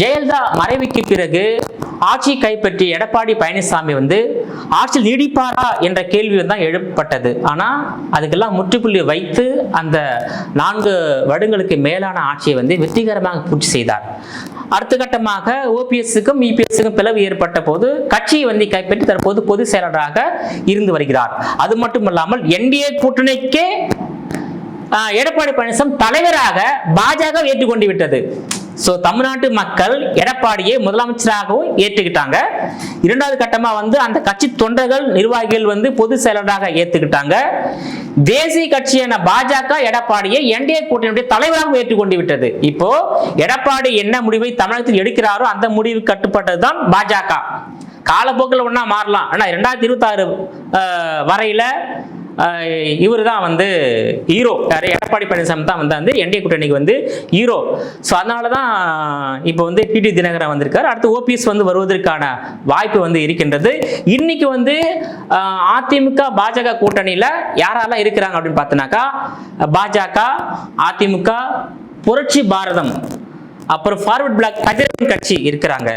ஜெயலலிதா மறைவுக்கு பிறகு ஆட்சி கைப்பற்றிய எடப்பாடி பழனிசாமி வந்து ஆட்சியில் நீடிப்பாரா என்ற கேள்வி தான் எழுப்பப்பட்டது. ஆனால் அதுக்கெல்லாம் முற்றுப்புள்ளி வைத்து அந்த நான்கு வருடங்களுக்கு மேலான ஆட்சியை வந்து வெற்றிகரமாக பூர்த்தி செய்தார். அடுத்த கட்டமாக ஓபிஎஸ்க்கும் இபிஎஸ்க்கும் பிளவு ஏற்பட்ட போது கட்சியை வந்து கைப்பற்றி தற்போது பொதுச் செயலாளராக இருந்து வருகிறார். அது மட்டும் இல்லாமல் என்டிஏ கூட்டணிக்கே எடப்பாடி பழனிசாமி தலைவராக பாஜக ஏற்றுக்கொண்டு விட்டது. ஸோ தமிழ்நாட்டு மக்கள் எடப்பாடியை முதலமைச்சராகவும் ஏற்றுக்கிட்டாங்க. இரண்டாவது கட்டமாக வந்து அந்த கட்சி தொண்டர்கள் நிர்வாகிகள் வந்து பொதுச் செயலராக ஏற்றுக்கிட்டாங்க. தேசிய கட்சியான பாஜக எடப்பாடியை என்டிஏ கூட்டணியுடைய தலைவராக ஏற்றுக்கொண்டு விட்டது. இப்போ எடப்பாடி என்ன முடிவை தமிழகத்தில் எடுக்கிறாரோ அந்த முடிவு கட்டுப்பட்டதுதான் பாஜக. காலப்போக்கில் ஒன்றா மாறலாம். ஆனால் ரெண்டாயிரத்தி இருபத்தாறு வரையில் இவர் தான் வந்து ஹீரோ யார்? எடப்பாடி பழனிசாமி தான் வந்து வந்து என்டிஏ கூட்டணிக்கு வந்து ஹீரோ ஸோ அதனால தான் இப்போ வந்து டிடி தினகரன் வந்திருக்காரு. அடுத்து ஓபிஎஸ் வந்து வருவதற்கான வாய்ப்பு வந்து இருக்கின்றது. இன்னைக்கு வந்து அதிமுக பாஜக கூட்டணியில் யாரெல்லாம் இருக்கிறாங்க அப்படின்னு பார்த்தோன்னாக்கா பாஜக அதிமுக புரட்சி பாரதம் அப்புறம் ஃபார்வர்ட் பிளாக் கதிரவன் கட்சி இருக்கிறாங்க.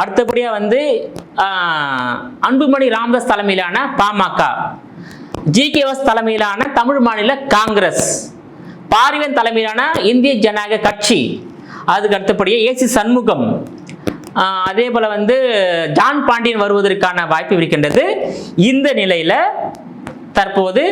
அடுத்தபடியாக வந்து அன்புமணி ராமதாஸ் தலைமையிலான பாமக. ஜி கேவாஸ் தலைமையிலான தமிழ் மாநில காங்கிரஸ் பாரிவன் தலைமையிலான இந்திய ஜனநாயக கட்சி அதுக்கு அடுத்தபடியே ஏசி சண்முகம் அதே போல வந்து ஜான் பாண்டியன் வருவதற்கான வாய்ப்பு இருக்கின்றது. இந்த நிலையில தற்போது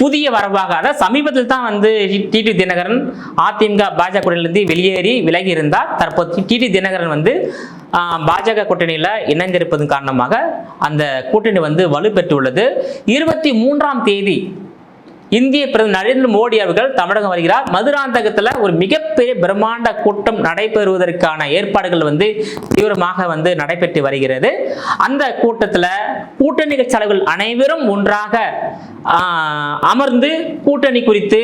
புதிய வரவாக அதாவது சமீபத்தில் தான் வந்து டிடி தினகரன் அதிமுக பாஜக கூட்டணியிலிருந்து வெளியேறி விலகி இருந்தார். தற்போது டிடி தினகரன் வந்து பாஜக கூட்டணியில் இணைந்திருப்பதன் காரணமாக அந்த கூட்டணி வந்து வலுப்பெற்றுள்ளது. இருபத்தி மூன்றாம் தேதி இந்திய பிரதமர் நரேந்திர மோடி அவர்கள் தமிழகம் வருகிறார். மதுராந்தகத்தில் ஒரு மிகப்பெரிய பிரம்மாண்ட கூட்டம் நடைபெறுவதற்கான ஏற்பாடுகள் வந்து தீவிரமாக வந்து நடைபெற்று வருகிறது. அந்த கூட்டத்தில் கூட்டணி கட்சியாளர்கள் அனைவரும் ஒன்றாக அமர்ந்து கூட்டணி குறித்து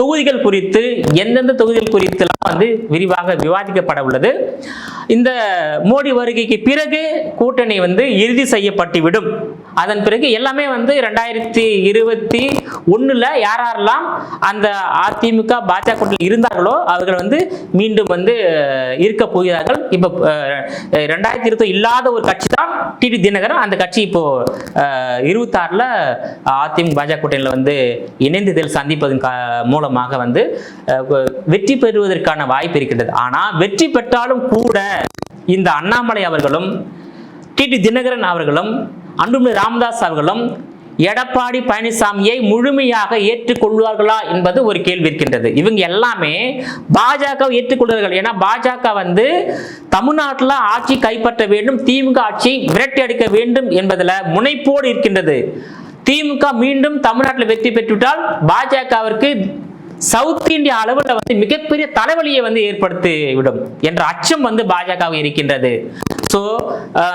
தொகுதிகள் குறித்து எந்தெந்த தொகுதிகள் குறித்தெல்லாம் வந்து விரிவாக விவாதிக்கப்பட உள்ளது. இந்த மோடி வருகைக்கு பிறகு கூட்டணி வந்து இறுதி செய்யப்பட்டுவிடும். அதன் பிறகு எல்லாமே வந்து ரெண்டாயிரத்தி இருபத்தி ஒண்ணுல யாரெல்லாம் அந்த அதிமுக பாஜக கூட்டணியில் இருந்தார்களோ அவர்கள் வந்து மீண்டும் வந்து இருக்க போகிறார்கள். இப்போ ரெண்டாயிரத்தி இருபத்தி இல்லாத ஒரு கட்சி தான் டிடி தினகரன். அந்த கட்சி இப்போ இருபத்தாறில் அதிமுக பாஜக கூட்டணியில் வந்து இணைந்ததில் சந்திப்பதன் கா- மூலமாக வந்து வெற்றி பெறுவதற்கான வாய்ப்பு இருக்கின்றது. ஆனால் வெற்றி பெற்றாலும் கூட இந்த அண்ணாமலை அவர்களும் டிடி தினகரன் அவர்களும் அன்புமணி ராமதாஸ் அவர்களும் எடப்பாடி பழனிசாமியை முழுமையாக ஏற்றுக்கொள்வார்களா? என்பது ஒரு கேள்வி இருக்கின்றது. இவங்க எல்லாமே பாஜக ஏற்றுக்கொள்வார்கள். ஏன்னா பாஜக வந்து தமிழ்நாட்டில் ஆட்சி கைப்பற்ற வேண்டும் திமுக ஆட்சி விரட்டி அடிக்க வேண்டும் என்பதில் முனைப்போடு இருக்கின்றது. திமுக மீண்டும் தமிழ்நாட்டில் வெற்றி பெற்றுவிட்டால் பாஜகவிற்கு சவுத் இந்தியா அளவில் வந்து மிகப்பெரிய தலைவலியை வந்து ஏற்படுத்தி விடும் என்ற அச்சம் வந்து பாஜக இருக்கின்றது. ஸோ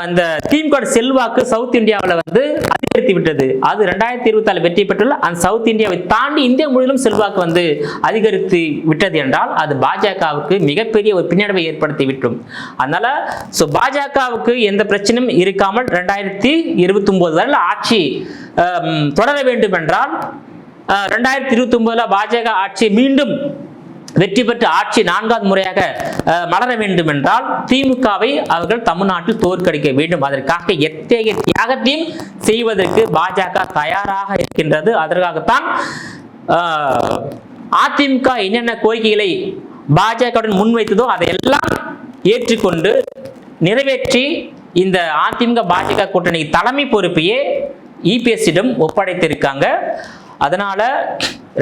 இந்த திமுக செல்வாக்கு சவுத் இந்தியாவில் வந்து அதிகரித்து விட்டது. அது ரெண்டாயிரத்தி இருபத்தாலு வெற்றி பெற்றுள்ள அந்த சவுத் இந்தியாவை தாண்டி இந்தியா முழுவதும் செல்வாக்கு வந்து அதிகரித்து விட்டது என்றால் அது பாஜகவுக்கு மிகப்பெரிய ஒரு பின்னடைவை ஏற்படுத்தி விட்டும். அதனால ஸோ பாஜகவுக்கு எந்த பிரச்சனையும் இருக்காமல் ரெண்டாயிரத்தி இருபத்தி ஒன்பது வரையில் ஆட்சி um, தொடர வேண்டும் என்றால் uh, ரெண்டாயிரத்தி இருபத்தி ஒன்பதுல பாஜக ஆட்சி மீண்டும் வெற்றி பெற்ற ஆட்சி நான்காவது முறையாக மலர வேண்டும் என்றால் திமுகவை அவர்கள் தமிழ்நாட்டில் தோற்கடிக்க வேண்டும். அதற்காக எத்தகைய தியாகத்தையும் செய்வதற்கு பாஜக தயாராக இருக்கின்றது. அதற்காகத்தான் அதிமுக என்னென்ன கோரிக்கைகளை பாஜகவுடன் முன்வைத்ததோ அதையெல்லாம் ஏற்றுக்கொண்டு நிறைவேற்றி இந்த அதிமுக பாஜக கூட்டணி தலைமை பொறுப்பையே இபிஎஸ்சிடம் ஒப்படைத்திருக்காங்க. அதனால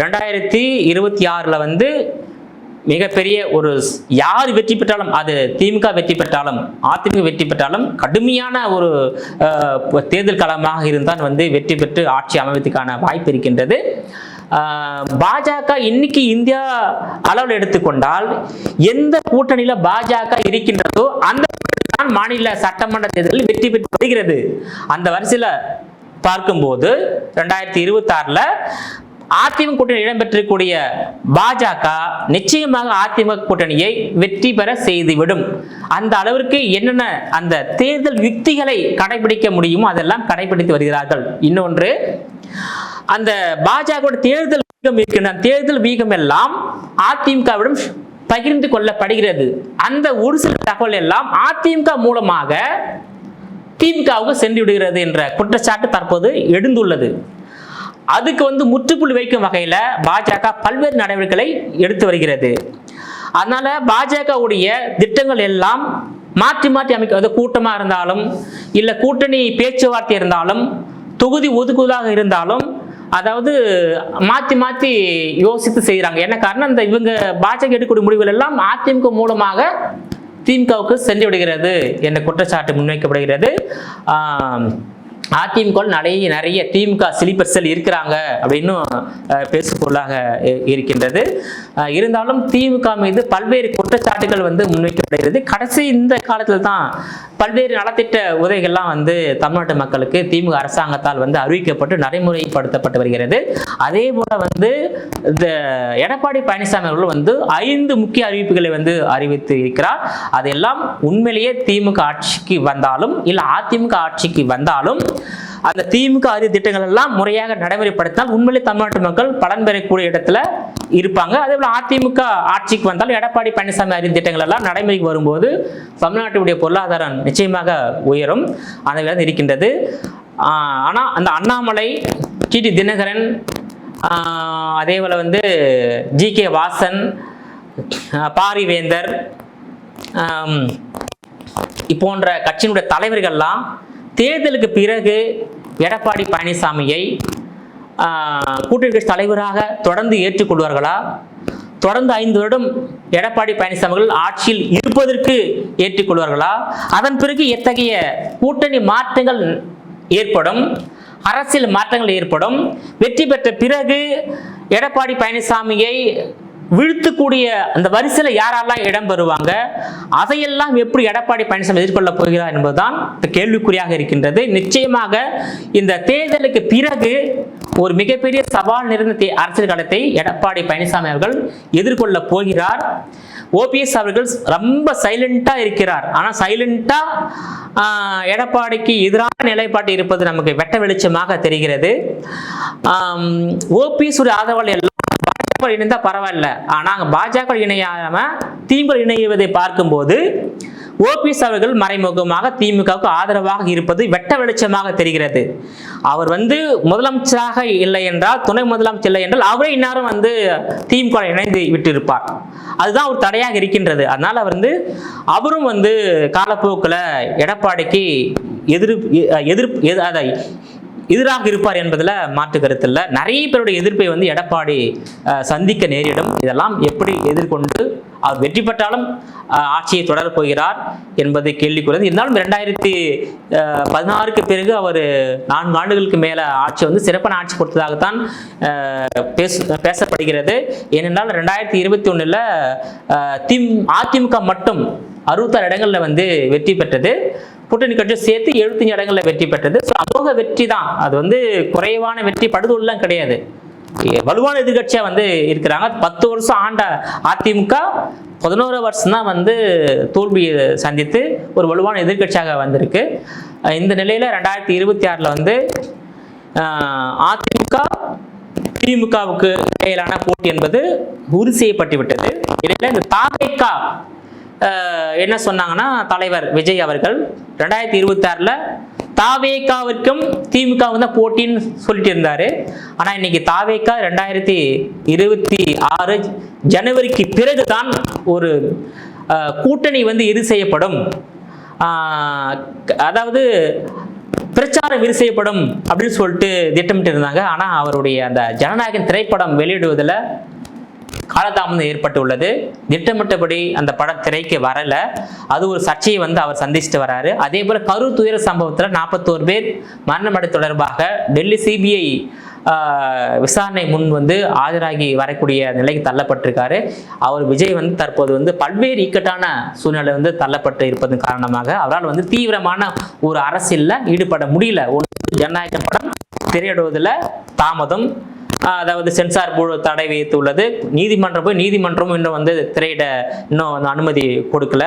ரெண்டாயிரத்தி இருபத்தி ஆறில் வந்து மிகப்பெரிய ஒரு ஸ்- யார் வெற்றி பெற்றாலும் அது திமுக வெற்றி பெற்றாலும் அதிமுக வெற்றி பெற்றாலும் கடுமையான ஒரு தேர்தல் களமாக இருந்தால் வந்து வெற்றி பெற்று ஆட்சி அமைவதற்கான வாய்ப்பு இருக்கின்றது. பாஜக இன்னைக்கு இந்தியா அளவில் எடுத்துக்கொண்டால் எந்த கூட்டணியில் பாஜக இருக்கின்றதோ அந்த தான் மாநில சட்டமன்ற தேர்தலில் வெற்றி பெற்று வருகிறது. அந்த வரிசையில் பார்க்கும்போது ரெண்டாயிரத்தி இருபத்தி ஆறில் அதிமுக கூட்டணி இடம்பெற்றிருக்கக்கூடிய பாஜக நிச்சயமாக அதிமுக கூட்டணியை வெற்றி பெற செய்துவிடும். அந்த அளவிற்கு என்னென்ன அந்த தேர்தல் யுக்திகளை கடைபிடிக்க முடியுமோ அதெல்லாம் கடைபிடித்து வருகிறார்கள். இன்னொன்று அந்த பாஜக தேர்தல் வீகம் இருக்கின்ற தேர்தல் வீகம் எல்லாம் அதிமுகவிடம் பகிர்ந்து கொள்ளப்படுகிறது. அந்த ஒரு சில தகவல் எல்லாம் அதிமுக மூலமாக திமுகவுக்கு சென்று விடுகிறது என்ற குற்றச்சாட்டு தற்போது எழுந்துள்ளது. அதுக்கு வந்து முற்றுப்புள்ளி வைக்கும் வகையில் பாஜக பல்வேறு நடவடிக்கைகளை எடுத்து வருகிறது. அதனால பாஜகவுடைய திட்டங்கள் எல்லாம் மாற்றி மாற்றி அமைக்க அது கூட்டமாக இருந்தாலும் இல்லை கூட்டணி பேச்சுவார்த்தை இருந்தாலும் தொகுதி ஒதுக்குவதாக இருந்தாலும் அதாவது மாற்றி மாற்றி யோசித்து செய்கிறாங்க என்ன காரணம்? இந்த இவங்க பாஜக எடுக்கக்கூடிய முடிவுகள் எல்லாம் அதிமுக மூலமாக திமுகவுக்கு சென்று விடுகிறது என்ற குற்றச்சாட்டு முன்வைக்கப்படுகிறது. அதிமுக நிறைய நிறைய திமுக ஸ்லீப்பர் இருக்கிறாங்க அப்படின்னு அஹ், பேசுபொருளாக இருக்கின்றது. இருந்தாலும் திமுக மீது பல்வேறு குற்றச்சாட்டுகள் வந்து முன்வைக்கப்படுகிறது. கடைசி இந்த காலத்தில் தான் பல்வேறு நலத்திட்ட உதவிகள்லாம் வந்து தமிழ்நாட்டு மக்களுக்கு திமுக அரசாங்கத்தால் வந்து அறிவிக்கப்பட்டு நடைமுறைப்படுத்தப்பட்டு வருகிறது. அதே போல வந்து இந்த எடப்பாடி பழனிசாமி அவர்கள் வந்து ஐந்து முக்கிய அறிவிப்புகளை வந்து அறிவித்து இருக்கிறார். அதெல்லாம் உண்மையிலேயே திமுக ஆட்சிக்கு வந்தாலும் இல்லை அதிமுக ஆட்சிக்கு வந்தாலும் அந்த திமுக அறிவு திட்டங்கள் எல்லாம் முறையாக நடைமுறைப்படுத்தினால் உண்மையிலே தமிழ்நாட்டு மக்கள் பலன் பெறக்கூடிய இடத்துல இருப்பாங்க. அதே போல அதிமுக ஆட்சிக்கு வந்தாலும் எடப்பாடி பழனிசாமி அறிவு திட்டங்கள் எல்லாம் நடைமுறைக்கு வரும்போது தமிழ்நாட்டுடைய பொருளாதாரம் நிச்சயமாக உயரும். அந்த விதம் இருக்கின்றது. ஆனால் அந்த அண்ணாமலை டிடி தினகரன் அதே போல வந்து ஜி. கே. வாசன் பாரிவேந்தர் இப்போன்ற போன்ற கட்சியினுடைய தலைவர்கள்லாம் தேர்தலுக்கு பிறகு எடப்பாடி பழனிசாமியை கூட்டணி கட்சி தலைவராக தொடர்ந்து ஏற்றுக்கொள்வார்களா தொடர்ந்து ஐந்து வருடம் எடப்பாடி பழனிசாமிகள் ஆட்சியில் இருப்பதற்கு ஏற்றுக்கொள்வார்களா அதன் பிறகு எத்தகைய கூட்டணி மாற்றங்கள் ஏற்படும்? அரசியல் மாற்றங்கள் ஏற்படும்? வெற்றி பெற்ற பிறகு எடப்பாடி பழனிசாமியை வீழ்த்தக்கூடிய அந்த வரிசையில் யாரெல்லாம் இடம் பெறுவாங்க? அதையெல்லாம் எப்படி எடப்பாடி பழனிசாமி எதிர்கொள்ளப் போகிறார் என்பதுதான் இந்த கேள்விக்குறியாக இருக்கின்றது. நிச்சயமாக இந்த தேர்தலுக்கு பிறகு ஒரு மிகப்பெரிய சவால் நிறைந்த தே- அரசியல் களத்தை எடப்பாடி பழனிசாமி அவர்கள் எதிர்கொள்ளப் போகிறார். ஓபிஎஸ் அவர்கள் ரொம்ப சைலண்டா இருக்கிறார். ஆனால் சைலண்டா எடப்பாடிக்கு எதிரான நிலைப்பாடு இருப்பது நமக்கு வெட்ட வெளிச்சமாக தெரிகிறது. ஓபிஎஸ் உடைய ஆதரவாளர் எல்லாம் பாஜக இணைந்தால் பரவாயில்ல. ஆனால் பாஜக இணையாம திமுக இணைவதை பார்க்கும்போது ஓபிஎஸ் அவர்கள் மறைமுகமாக திமுகவுக்கு ஆதரவாக இருப்பது வெட்ட வெளிச்சமாக தெரிகிறது. அவர் வந்து முதலமைச்சராக இல்லை என்றால் துணை முதலமைச்சர் இல்லை என்றால் அவரே இன்னாரும் வந்து திமுக இணைந்து விட்டிருப்பார். அதுதான் ஒரு தடையாக இருக்கின்றது. அதனால் அவர் வந்து அவரும் வந்து காலப்போக்கில் எடப்பாடிக்கு எதிர்ப்பு எதிர்ப்பு எது- அதை எதிராக இருப்பார் என்பதில் மாற்று கருத்தில் நிறைய பேருடைய எதிர்ப்பை வந்து எடப்பாடி சந்திக்க நேரிடும். இதெல்லாம் எப்படி எதிர்கொண்டு அவர் வெற்றி பெற்றாலும் ஆட்சியை தொடரப் போகிறார் என்பது கேள்விக்குரியது. இருந்தாலும் ரெண்டாயிரத்தி பதினாறுக்கு பிறகு அவர் நான்கு ஆண்டுகளுக்கு மேலே ஆட்சி வந்து சிறப்பான ஆட்சி கொடுத்ததாகத்தான் பேச பேசப்படுகிறது. ஏனென்றால் ரெண்டாயிரத்தி இருபத்தி ஒன்றில் திம் அதிமுக மட்டும் அறுபத்தாறு இடங்களில் வந்து வெற்றி பெற்றது. கூட்டணி கட்சி சேர்த்து எழுபத்தஞ்சு இடங்களில் வெற்றி பெற்றது. ஸோ அமோக வெற்றி தான். அது வந்து குறைவான வெற்றி படுதொல்லாம் கிடையாது. வலுவான எதிர்கட்சியாக வந்து இருக்கிறாங்க. பத்து வருஷம் ஆண்ட அதிமுக பதினோரு வருஷம் தான் வந்து தோல்வியை சந்தித்து ஒரு வலுவான எதிர்க்கட்சியாக வந்திருக்கு. இந்த நிலையில் ரெண்டாயிரத்தி இருபத்தி ஆறில் வந்து அதிமுக திமுகவுக்கு இடையிலான போட்டி என்பது உறுதி செய்யப்பட்டு விட்டது. இடையில இந்த தாகைக்கா என்ன சொன்னாங்கன்னா தலைவர் விஜய் அவர்கள் ரெண்டாயிரத்தி இருபத்தாறில் தாவேக்காவிற்கும் திமுகவும் தான் போட்டின்னு சொல்லிட்டு இருந்தார். ஆனால் இன்னைக்கு தாவேக்கா ரெண்டாயிரத்தி இருபத்தி ஆறு ஜனவரிக்கு பிறகு தான் ஒரு கூட்டணி வந்து இரு செய்யப்படும். அதாவது பிரச்சாரம் இரு செய்யப்படும் அப்படின்னு சொல்லிட்டு திட்டமிட்டு இருந்தாங்க ஆனால் அவருடைய அந்த ஜனநாயகன் திரைப்படம் வெளியிடுவதில் காலதாமதம் ஏற்பட்டுள்ளது. திட்டமிட்டபடி அந்த படம் திரைக்கு வரல. அது ஒரு சர்ச்சையை வந்து அவர் சந்திச்சுட்டு வராரு. அதே போல கரு துயர சம்பவத்தில் நாற்பத்தோரு பேர் மரணமடை தொடர்பாக டெல்லி சிபிஐ விசாரணை முன் வந்து ஆஜராகி வரக்கூடிய நிலைக்கு தள்ளப்பட்டிருக்காரு. அவர் விஜய் வந்து தற்போது வந்து பல்வேறு இக்கட்டான சூழ்நிலை வந்து தள்ளப்பட்டு இருப்பதன் காரணமாக அவரால் வந்து தீவிரமான ஒரு அரசியலில் ஈடுபட முடியல. ஒன்று ஜனநாயக படம் திரையிடுவதில் தாமதம் அதாவது சென்சார் போர்டு தடை விதித்துள்ளது. நீதிமன்றம் போய் நீதிமன்றமும் இன்னும் வந்து திரையிட இன்னும் வந்து அனுமதி கொடுக்கல.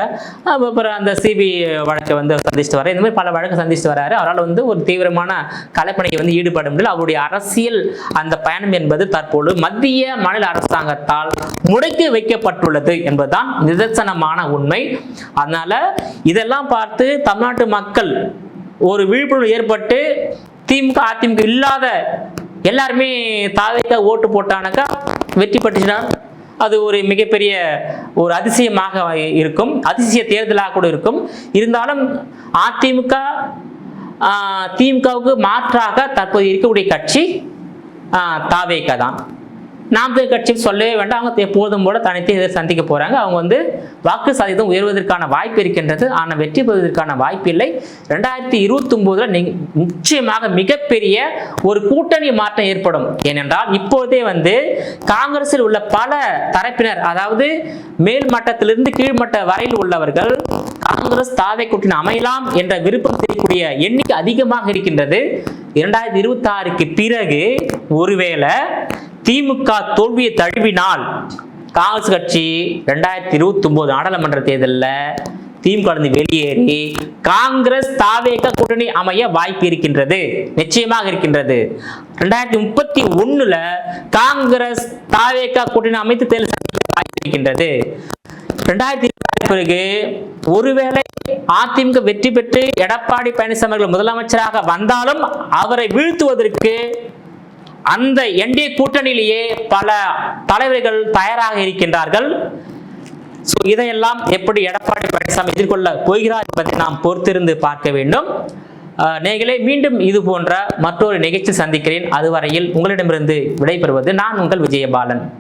அப்புறம் அந்த சிபி வழக்கை வந்து சந்திச்சுட்டு வர இந்த மாதிரி பல வழக்கு சந்திச்சுட்டு வராரு அவரால் வந்து ஒரு தீவிரமான கலைப்பணியை வந்து ஈடுபட முடியல. அவருடைய அரசியல் அந்த பயணம் என்பது தற்போது மத்திய மாநில அரசாங்கத்தால் முடக்கி வைக்கப்பட்டுள்ளது என்பதுதான் நிதர்சனமான உண்மை. அதனால இதெல்லாம் பார்த்து தமிழ்நாட்டு மக்கள் ஒரு விழிப்புணர்வு ஏற்பட்டு திமுக அதிமுக இல்லாத எல்லாருமே தாவேக்கா ஓட்டு போட்டானாக்கா வெற்றி பெற்றுச்சுன்னா அது ஒரு மிகப்பெரிய ஒரு அதிசயமாக இருக்கும். அதிசய தேர்தலாக கூட இருக்கும். இருந்தாலும் அதிமுக திமுகவுக்கு மாற்றாக தற்போது இருக்கக்கூடிய கட்சி தாவேக்கா தான். நாம் தமிழ் கட்சி சொல்லவே வேண்டாம். அவங்க எப்போதும் போல தனித்து இதை சந்திக்க போறாங்க. அவங்க வந்து வாக்கு சதவீதம் உயர்வதற்கான வாய்ப்பு இருக்கின்றது. ஆனால் வெற்றி பெறுவதற்கான வாய்ப்பு இல்லை. ரெண்டாயிரத்தி இருபத்தி ஒன்பதுல நிச்சயமாக மிகப்பெரிய ஒரு கூட்டணி மாற்றம் ஏற்படும். ஏனென்றால் இப்போதே வந்து காங்கிரஸில் உள்ள பல தரப்பினர் அதாவது மேல் மட்டத்திலிருந்து கீழ்மட்ட வரையில் உள்ளவர்கள் காங்கிரஸ் தாவை கூட்டின அமையலாம் என்ற விருப்பம் செய்யக்கூடிய எண்ணிக்கை அதிகமாக இருக்கின்றது. இரண்டாயிரத்தி இருபத்தி ஆறுக்கு பிறகு ஒருவேளை திமுக தோல்வியை தழுவினால் காங்கிரஸ் கட்சி ரெண்டாயிரத்தி இருபத்தி ஒன்பது நாடாளுமன்ற தேர்தலில் திமுக வெளியேறி காங்கிரஸ் தாவேக கூட்டணி அமைய வாய்ப்பு இருக்கின்றது. நிச்சயமாக இருக்கின்றது. ரெண்டாயிரத்தி முப்பத்தி ஒண்ணுல காங்கிரஸ் தாவேக கூட்டணி அமைத்து தேர்தல் சந்திக்க வாய்ப்பு இருக்கின்றது. ரெண்டாயிரத்தி இருபத்தி பிறகு ஒருவேளை அதிமுக வெற்றி பெற்று எடப்பாடி பழனிசாமி அவர்கள் முதலமைச்சராக வந்தாலும் அவரை வீழ்த்துவதற்கு அந்த என்டிஏ கூட்டணியிலேயே பல தலைவர்கள் தயாராக இருக்கின்றார்கள். ஸோ இதையெல்லாம் எப்படி எடப்பாடி பழனிசாமி எதிர்கொள்ள போகிறார் என்பதை நாம் பொறுத்திருந்து பார்க்க வேண்டும். அஹ், மீண்டும் இது போன்ற மற்றொரு நிகழ்ச்சி சந்திக்கிறேன். அதுவரையில் உங்களிடமிருந்து விடைபெறுவது நான் உங்கள் விஜயபாலன்.